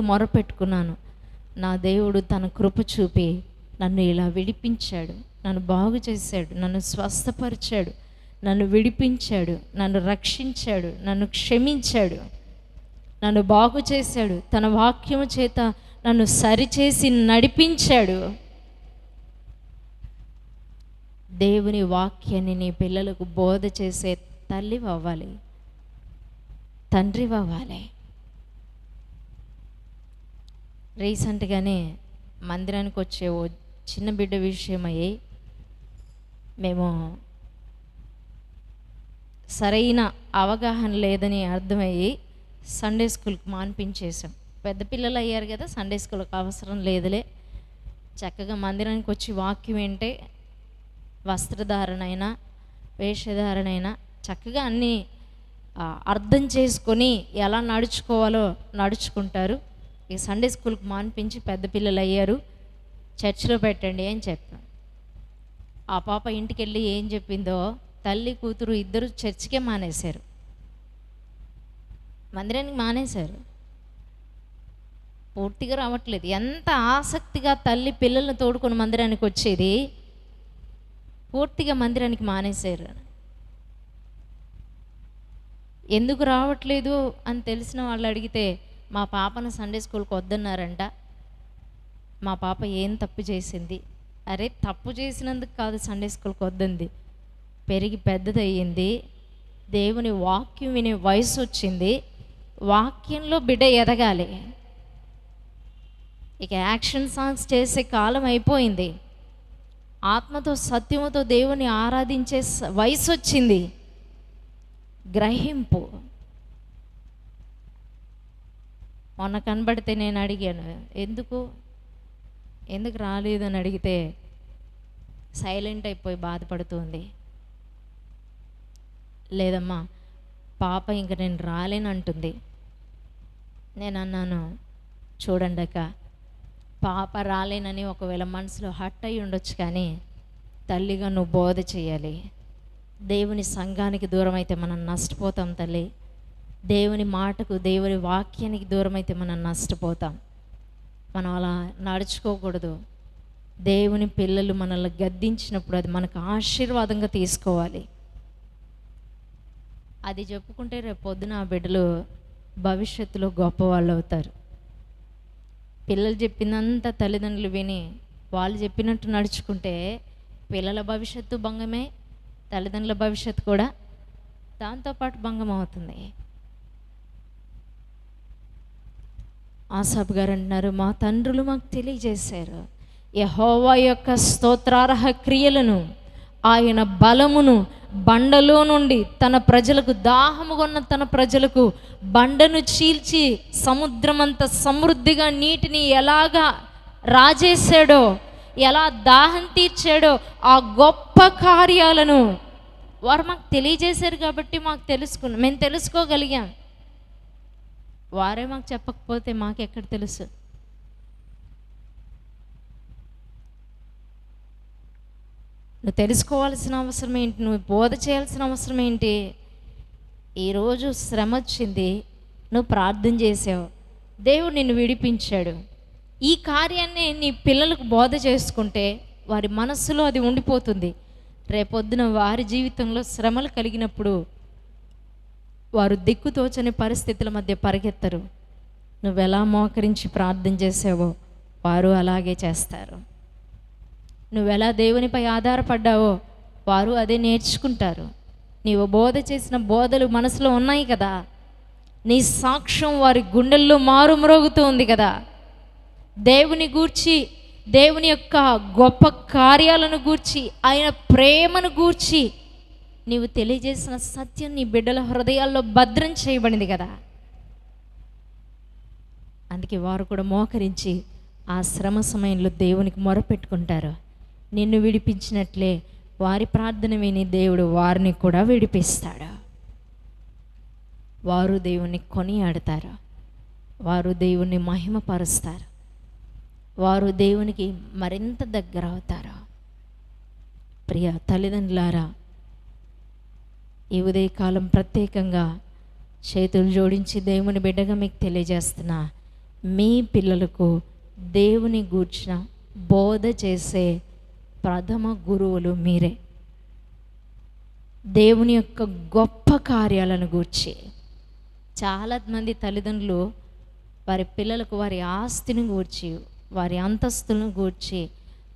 దేవునికి మొరపెట్టుకున్నాను. నా దేవుడు తన కృప చూపి నన్ను ఇలా విడిపించాడు. నన్ను బాగు చేశాడు. నన్ను స్వస్థపరిచాడు. నన్ను విడిపించాడు. నన్ను రక్షించాడు. నన్ను క్షమించాడు. నన్ను బాగు చేశాడు. తన వాక్యము చేత నన్ను సరిచేసి నడిపించాడు. దేవుని వాక్యాన్ని నీ పిల్లలకు బోధ చేసే తల్లి అవ్వాలి తండ్రి అవ్వాలి రీసెంట్గానే మందిరానికి వచ్చే ఓ చిన్న బిడ్డ విషయమై మేము సరైన అవగాహన లేదని అర్థమయ్యి సండే స్కూల్కి మాన్పించేసాం పెద్ద పిల్లలు అయ్యారు కదా సండే స్కూల్కి అవసరం లేదులే. చక్కగా మందిరానికి వచ్చి వాక్యం ఏంటే వస్త్రధారణ అయినా వేషధారణ అయినా చక్కగా అన్నీ అర్థం చేసుకొని ఎలా నడుచుకోవాలో నడుచుకుంటారు. ఈ సండే స్కూల్కి మాన్పించి పెద్ద పిల్లలు అయ్యారు. చర్చిలో పెట్టండి అని చెప్పాను. ఆ పాప ఇంటికి వెళ్ళి ఏం చెప్పిందో తల్లి కూతురు ఇద్దరు చర్చికే మానేశారు. మందిరానికి మానేశారు. పూర్తిగా రావట్లేదు. ఎంత ఆసక్తిగా తల్లి పిల్లల్ని తోడుకొని మందిరానికి వచ్చేది. పూర్తిగా మందిరానికి మానేశారు. ఎందుకు రావట్లేదు అని తెలిసిన వాళ్ళు అడిగితే మా పాపను సండే స్కూల్కి వద్దన్నారంట. మా పాప ఏం తప్పు చేసింది? అరే తప్పు చేసినందుకు కాదు సండే స్కూల్కి వద్దంది. పెరిగి పెద్దదయ్యింది. దేవుని వాక్యం వినే వయసు వచ్చింది. వాక్యంలో బిడ్డ ఎదగాలి. ఇక యాక్షన్ సాంగ్స్ చేసే కాలం అయిపోయింది. ఆత్మతో సత్యముతో దేవుని ఆరాధించే వయసు వచ్చింది. గ్రహింపు. మొన్న కనబడితే నేను అడిగాను ఎందుకు? ఎందుకు రాలేదని అడిగితే సైలెంట్ అయిపోయి బాధపడుతుంది. లేదమ్మా పాప ఇంక నేను రాలేనంటుంది నేను అన్నాను చూడండక పాప రాలేనని ఒకవేళ మనసులో హట్ అయి ఉండొచ్చు కానీ తల్లిగా నువ్వు బోధ చేయాలి దేవుని సంఘానికి దూరం అయితే మనం నష్టపోతాం తల్లి. దేవుని మాటకు దేవుని వాక్యానికి దూరమైతే మనం నష్టపోతాం. మనం అలా నడుచుకోకూడదు. దేవుని పిల్లలు మనల్ని గద్దించినప్పుడు అది మనకు ఆశీర్వాదంగా తీసుకోవాలి. అది చెప్పుకుంటే రేపు పొద్దున ఆ బిడ్డలు భవిష్యత్తులో గొప్పవాళ్ళు అవుతారు. పిల్లలు చెప్పినంత తల్లిదండ్రులు విని వాళ్ళు చెప్పినట్టు నడుచుకుంటే పిల్లల భవిష్యత్తు భంగమే తల్లిదండ్రుల భవిష్యత్తు కూడా దాంతోపాటు భంగం అవుతుంది. ఆసాబ్ గారు అంటున్నారు మా తండ్రులు మాకు తెలియజేశారు. యహోవా యొక్క స్తోత్రార్హ క్రియలను ఆయన బలమును బండలో నుండి తన ప్రజలకు దాహముగొన్న తన ప్రజలకు బండను చీల్చి సముద్రమంత సమృద్ధిగా నీటిని ఎలాగా రాజేశాడో ఎలా దాహం తీర్చాడో ఆ గొప్ప కార్యాలను వారు మాకు తెలియజేశారు కాబట్టి మాకు తెలుసుకున్నాం. మేము తెలుసుకోగలిగాం. వారే మాకు చెప్పకపోతే మాకెక్కడ తెలుసు? నువ్వు తెలుసుకోవాల్సిన అవసరం ఏంటి? నువ్వు బోధ చేయాల్సిన అవసరం ఏంటి? ఈరోజు శ్రమ వచ్చింది. నువ్వు ప్రార్థన చేసావు. దేవుడు నిన్ను విడిపించాడు. ఈ కార్యాన్ని నీ పిల్లలకు బోధ చేసుకుంటే వారి మనస్సులో అది ఉండిపోతుంది. రేపొద్దున వారి జీవితంలో శ్రమలు కలిగినప్పుడు వారు దిక్కుతోచని పరిస్థితుల మధ్య పరిగెత్తరు. నువ్వెలా మోకరించి ప్రార్థన చేసావో వారు అలాగే చేస్తారు. నువ్వెలా దేవునిపై ఆధారపడ్డావో వారు అదే నేర్చుకుంటారు. నీవు బోధ చేసిన బోధలు మనసులో ఉన్నాయి కదా. నీ సాక్ష్యం వారి గుండెల్లో మారుమ్రోగుతూ ఉంది కదా. దేవుని గూర్చి దేవుని యొక్క గొప్ప కార్యాలను గూర్చి ఆయన ప్రేమను గూర్చి నీవు తెలియజేసిన సత్యం నీ బిడ్డల హృదయాల్లో భద్రం చేయబడింది కదా. అందుకే వారు కూడా మోకరించి ఆ శ్రమ సమయంలో దేవునికి మొరపెట్టుకుంటారు. నిన్ను విడిపించినట్లే వారి ప్రార్థన విని దేవుడు వారిని కూడా విడిపిస్తాడు. వారు దేవుణ్ణి కొనియాడతారు. వారు దేవుణ్ణి మహిమపరుస్తారు. వారు దేవునికి మరింత దగ్గర అవుతారు ప్రియ తల్లిదండ్రులారా ఈ ఉదయకాలం ప్రత్యేకంగా చేతులు జోడించి దేవుని బిడ్డగా మీకు తెలియజేస్తున్నా. మీ పిల్లలకు దేవుని గూర్చిన బోధ చేసే ప్రథమ గురువులు మీరే. దేవుని యొక్క గొప్ప కార్యాలను గూర్చి చాలా మంది తల్లిదండ్రులు వారి పిల్లలకు వారి ఆస్తిని గూర్చి వారి అంతస్తులను గూర్చి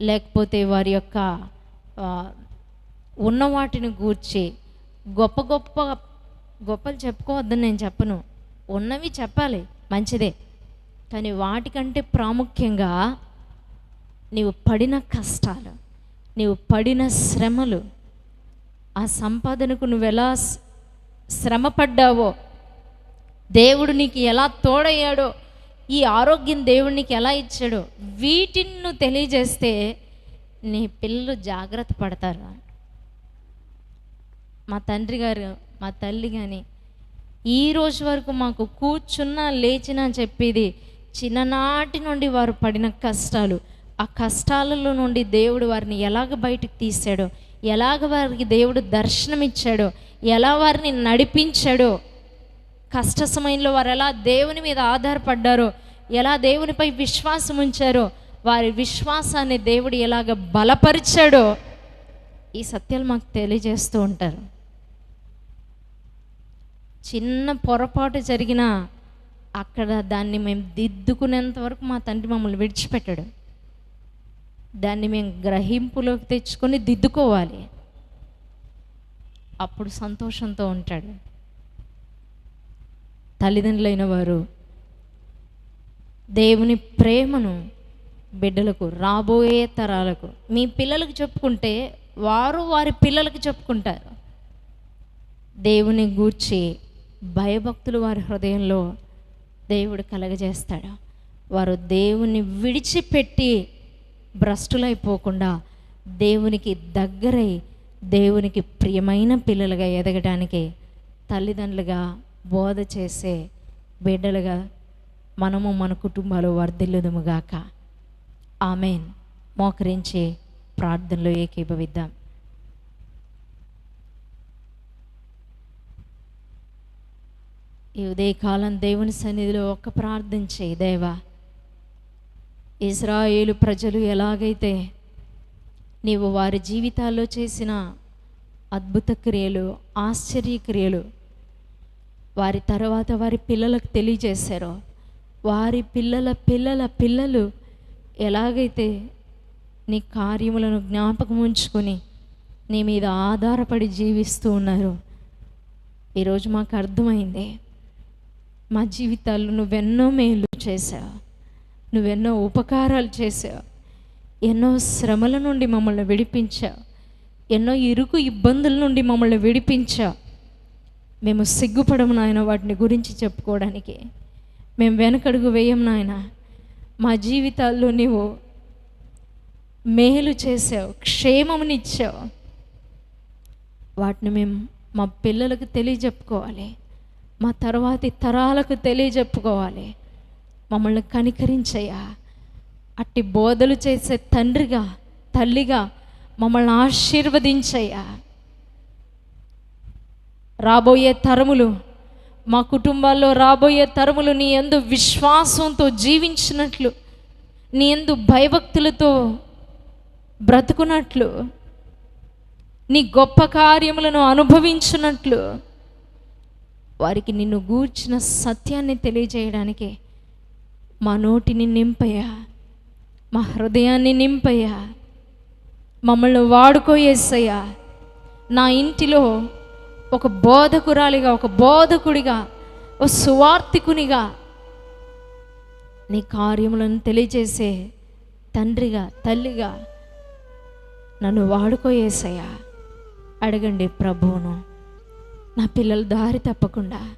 లేకపోతే వారి యొక్క ఉన్న వాటిని గూర్చి గొప్ప గొప్ప గొప్పలు చెప్పుకోవద్దని నేను చెప్పను. ఉన్నవి చెప్పాలి మంచిదే. కానీ వాటికంటే ప్రాముఖ్యంగా నీవు పడిన కష్టాలు నీవు పడిన శ్రమలు ఆ సంపాదనకు నువ్వు ఎలా శ్రమ పడ్డావో దేవుడు నీకు ఎలా తోడయ్యాడో ఈ ఆరోగ్యం దేవుడు నీకు ఎలా ఇచ్చాడో వీటిని నువ్వు తెలియజేస్తే నీ పిల్లలు జాగ్రత్త పడతారు. మా తండ్రి గారు మా తల్లి కానీ ఈ రోజు వరకు మాకు కూర్చున్నా లేచిన చెప్పేది చిన్ననాటి నుండి వారు పడిన కష్టాలు ఆ కష్టాలలో నుండి దేవుడు వారిని ఎలాగ బయటకు తీశాడో ఎలాగ వారికి దేవుడు దర్శనం ఇచ్చాడో ఎలా వారిని నడిపించాడో కష్ట సమయంలో వారు ఎలా దేవుని మీద ఆధారపడ్డారో ఎలా దేవునిపై విశ్వాసం ఉంచారో వారి విశ్వాసాన్ని దేవుడు ఎలాగ బలపరిచాడో ఈ సత్యాలు మాకు తెలియజేస్తూ ఉంటారు. చిన్న పొరపాటు జరిగినా అక్కడ దాన్ని మేము దిద్దుకునేంత వరకు మా తండ్రి మమ్మల్ని విడిచిపెట్టాడు. దాన్ని మేము గ్రహింపులోకి తెచ్చుకొని దిద్దుకోవాలి. అప్పుడు సంతోషంతో ఉంటాడు. తల్లిదండ్రులైన వారు దేవుని ప్రేమను బిడ్డలకు రాబోయే తరాలకు మీ పిల్లలకు చెప్పుకుంటే వారు వారి పిల్లలకు చెప్పుకుంటారు. దేవుని గూర్చి భయభక్తులు వారి హృదయంలో దేవుడు కలగజేస్తాడు. వారు దేవుని విడిచిపెట్టి భ్రష్టులైపోకుండా దేవునికి దగ్గరై దేవునికి ప్రియమైన పిల్లలుగా ఎదగడానికి తల్లిదండ్రులుగా బోధ చేసే బిడ్డలుగా మనము మన కుటుంబాలు వర్ధిల్లుదుముగాక ఆమెన్. మోకరించి ప్రార్థనలో ఏకీభవిద్దాం. ఈ ఉదయకాలం దేవుని సన్నిధిలో ఒక్క ప్రార్థన చేయి దేవా. ఇజ్రాయేలు ప్రజలు ఎలాగైతే నీవు వారి జీవితాల్లో చేసిన అద్భుత క్రియలు ఆశ్చర్య క్రియలు వారి తర్వాత వారి పిల్లలకు తెలియజేశారో వారి పిల్లల పిల్లల పిల్లలు ఎలాగైతే నీ కార్యములను జ్ఞాపకం ఉంచుకొని నీ మీద ఆధారపడి జీవిస్తూ ఉన్నారు. ఈరోజు మాకు అర్థమైంది. మా జీవితాల్లో నువ్వెన్నో మేలు చేశావు. నువ్వెన్నో ఉపకారాలు చేసావు ఎన్నో శ్రమల నుండి మమ్మల్ని విడిపించావు. ఎన్నో ఇరుకు ఇబ్బందుల నుండి మమ్మల్ని విడిపించావు. మేము సిగ్గుపడము నాయన వాటిని గురించి చెప్పుకోవడానికి. మేము వెనకడుగు వేయం నాయన. మా జీవితాల్లో నీవు మేలు చేసావు క్షేమమునిచ్చావు. వాటిని మేము మా పిల్లలకు తెలియజెప్పుకోవాలి. మా తర్వాతి తరాలకు తెలియజెప్పుకోవాలి. మమ్మల్ని కనికరించయ్యా. అట్టి బోధలు చేసే తండ్రిగా తల్లిగా మమ్మల్ని ఆశీర్వదించయ్యా. రాబోయే తరములు మా కుటుంబాల్లో రాబోయే తరములు నీ ఎందు విశ్వాసంతో జీవించినట్లు నీ ఎందు భయభక్తులతో బ్రతుకున్నట్లు నీ గొప్ప కార్యములను అనుభవించినట్లు వారికి నిన్ను గూర్చిన సత్యాన్ని తెలియజేయడానికి మా నోటిని నింపయ్యా మా హృదయాన్ని నింపయ్యా మమ్మల్ని వాడుకోయేసయ్యా నా ఇంటిలో ఒక బోధకురాలిగా ఒక బోధకుడిగా ఒక సువార్థికునిగా నీ కార్యములను తెలియజేసే తండ్రిగా తల్లిగా నన్ను వాడుకోయేసయ్యా అడగండి ప్రభువును. నా పిల్లలు దారి తప్పకుండా.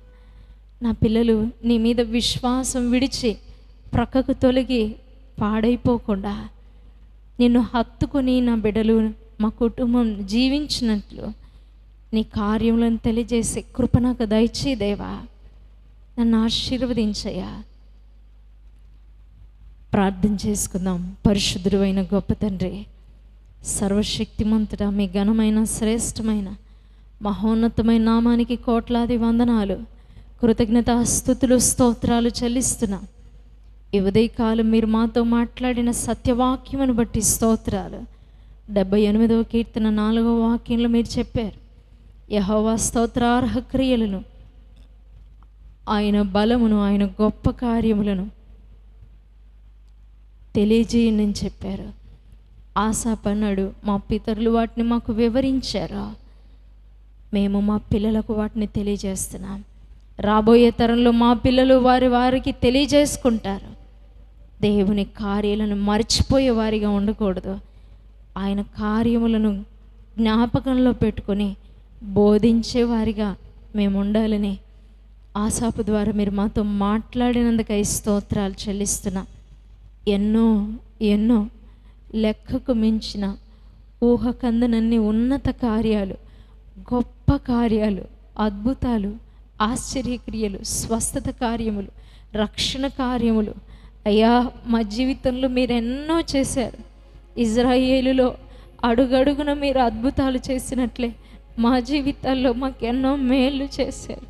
నా పిల్లలు నీ మీద విశ్వాసం విడిచి ప్రక్కకు తొలగి పాడైపోకుండా. నిన్ను హత్తుకొని నా బిడ్డలు మా కుటుంబం జీవించినట్లు నీ కార్యములను తెలియజేసే కృప నాకు దయచే దేవా. నన్ను ఆశీర్వదించయ్యా. ప్రార్థన చేసుకుందాం. పరిశుద్ధుడు అయిన గొప్ప తండ్రి సర్వశక్తిమంతుడ మీ ఘనమైన శ్రేష్టమైన మహోన్నతమైన నామానికి కోట్లాది వందనాలు. కృతజ్ఞత స్థుతులు స్తోత్రాలు చెల్లిస్తున్నా. ఈ ఉదయకాలం మీరు మాతో మాట్లాడిన సత్యవాక్యమును బట్టి స్తోత్రాలు. డెబ్బై ఎనిమిదవ కీర్తన నాలుగవ వాక్యంలో మీరు చెప్పారు. యహోవా స్తోత్రార్హ క్రియలను ఆయన బలమును ఆయన గొప్ప కార్యములను తెలియజేయనని చెప్పారు. ఆశాపన్నాడు మా పితరులు వాటిని మాకు వివరించారా? మేము మా పిల్లలకు వాటిని తెలియజేస్తున్నాం. రాబోయే తరంలో మా పిల్లలు వారి వారికి తెలియజేసుకుంటారు. దేవుని కార్యాలను మర్చిపోయే వారిగా ఉండకూడదు. ఆయన కార్యములను జ్ఞాపకంలో పెట్టుకొని బోధించే వారిగా మేము ఉండాలని ఆశాపు ద్వారా మీరు మాతో మాట్లాడినందుకై స్తోత్రాలు చెల్లిస్తున్నా. ఎన్నో ఎన్నో లెక్కకు మించిన ఊహకందనన్ని ఉన్నత కార్యాలు గొప్ప గొప్ప కార్యాలు అద్భుతాలు ఆశ్చర్యక్రియలు స్వస్థత కార్యములు రక్షణ కార్యములు. అయ్యా మా జీవితంలో మీరు ఎన్నో చేశారు. ఇజ్రాయేలులో అడుగడుగున మీరు అద్భుతాలు చేసినట్లే మా జీవితాల్లో మాకు ఎన్నో మేలు చేశారు.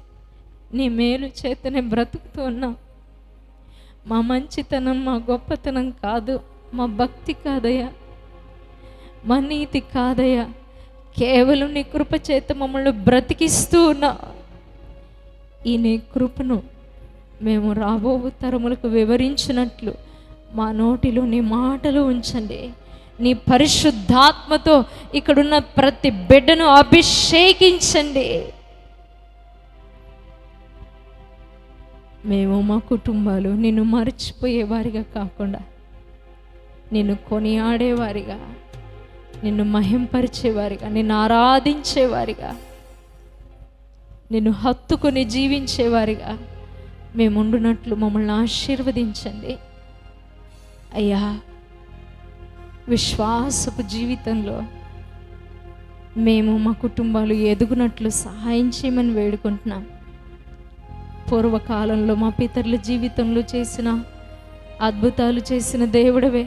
నీ మేలు చేతనే బ్రతుకుతూ ఉన్నాం. మా మంచితనం మా గొప్పతనం కాదు మా భక్తి కాదయ్యా. మా నీతి కాదయ్యా. కేవలం నీ కృప చేత మమ్మల్ని బ్రతికిస్తూ ఉన్నా. ఈ నీ కృపను మేము రాబో తరములకు వివరించినట్లు మా నోటిలో నీ మాటలు ఉంచండి. నీ పరిశుద్ధాత్మతో ఇక్కడున్న ప్రతి బిడ్డను అభిషేకించండి. మేము మా కుటుంబాలు నిన్ను మర్చిపోయేవారిగా కాకుండా నిన్ను కొనియాడేవారిగా నిన్ను మహింపరిచేవారిగా నిన్ను ఆరాధించేవారిగా నిన్ను హత్తుకొని జీవించేవారిగా మేముండునట్లు మమ్మల్ని ఆశీర్వదించండి. అయ్యా విశ్వాసపు జీవితంలో మేము మా కుటుంబాలు ఎదుగునట్లు సహాయం చేయమని వేడుకుంటున్నాం. పూర్వకాలంలో మా పితరుల జీవితంలో చేసిన అద్భుతాలు చేసిన దేవుడవే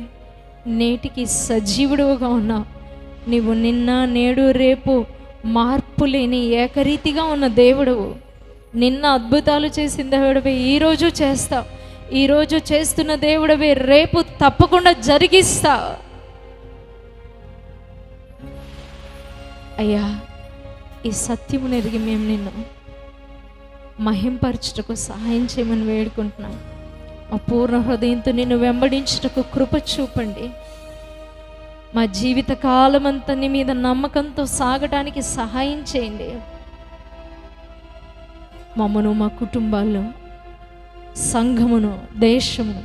నేటికి సజీవుడుగా ఉన్నావు. నీవు నిన్న నేడు రేపు మార్పు లేని ఏకరీతిగా ఉన్న దేవుడవు. నిన్న అద్భుతాలు చేసిన దేవుడవే ఈరోజు చేస్తావు. ఈరోజు చేస్తున్న దేవుడవే రేపు తప్పకుండా జరిగిస్తా. అయ్యా ఈ సత్యమును ఎరిగి మేము నిన్ను మహింపరచుటకు సహాయం చేయమని వేడుకుంటున్నాం. మా పూర్ణ హృదయంతో నిన్ను వెంబడించుటకు కృప చూపండి. మా జీవిత కాలమంతా నీ మీద నమ్మకంతో సాగడానికి సహాయం చేయండి. మమ్మను మా కుటుంబాల్లో సంఘమును దేశమును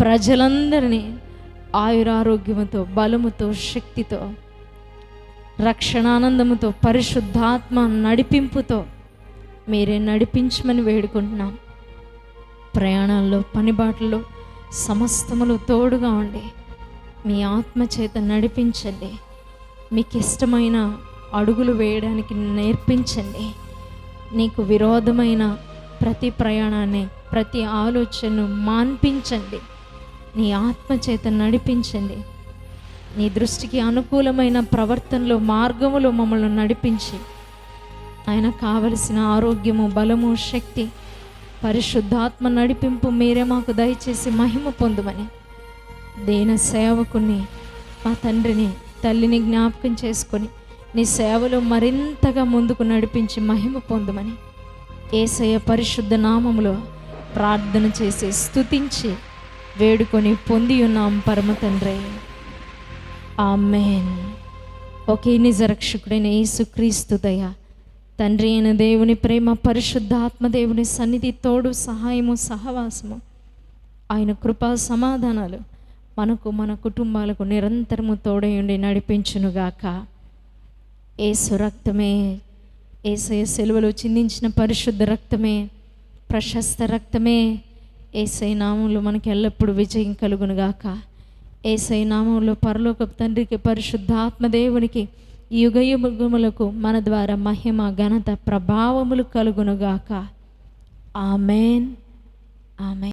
ప్రజలందరినీ ఆయురారోగ్యముతో బలముతో శక్తితో రక్షణానందముతో పరిశుద్ధాత్మ నడిపింపుతో మీరే నడిపించమని వేడుకుంటున్నాం. ప్రయాణాల్లో పనిబాట్లలో సమస్తములు తోడుగా ఉండి మీ ఆత్మ చేత నడిపించండి. మీకు ఇష్టమైన అడుగులు వేయడానికి నేర్పించండి. నీకు విరోధమైన ప్రతి ప్రయాణాన్ని ప్రతి ఆలోచనను మాన్పించండి. నీ ఆత్మ చేత నడిపించండి. నీ దృష్టికి అనుకూలమైన ప్రవర్తనలో మార్గములో మమ్మల్ని నడిపించి. ఆయన కావలసిన ఆరోగ్యము బలము శక్తి పరిశుద్ధాత్మ నడిపింపు మీరే మాకు దయచేసి మహిమ పొందుమని. దేన సేవకుని మా తండ్రిని తల్లిని జ్ఞాపకం చేసుకొని నీ సేవలో మరింతగా ముందుకు నడిపించి మహిమ పొందమని ఏసయ పరిశుద్ధ నామములో ప్రార్థన చేసి స్తుతించి వేడుకొని పొంది ఉన్నాం పరమ తండ్రి. ఆమెన్. ఒకే నిజ రక్షకుడైన యేసుక్రీస్తు దయ తండ్రి అయిన దేవుని ప్రేమ పరిశుద్ధాత్మ దేవుని సన్నిధి తోడు సహాయము సహవాసము ఆయన కృపా సమాధానాలు మనకు మన కుటుంబాలకు నిరంతరము తోడయుండి నడిపించునుగాక. ఏసు రక్తమే ఏసయ సెలవులు చిందించిన పరిశుద్ధ రక్తమే ప్రశస్త రక్తమే. ఏసై నామంలో మనకి ఎల్లప్పుడూ విజయం కలుగునుగాక. ఏసై నామంలో పరలోక తండ్రికి పరిశుద్ధాత్మ దేవునికి యుగ యుగములకు మన ద్వారా మహిమ ఘనత ప్రభావములు కలుగునుగాక. ఆమెన్. ఆమెన్.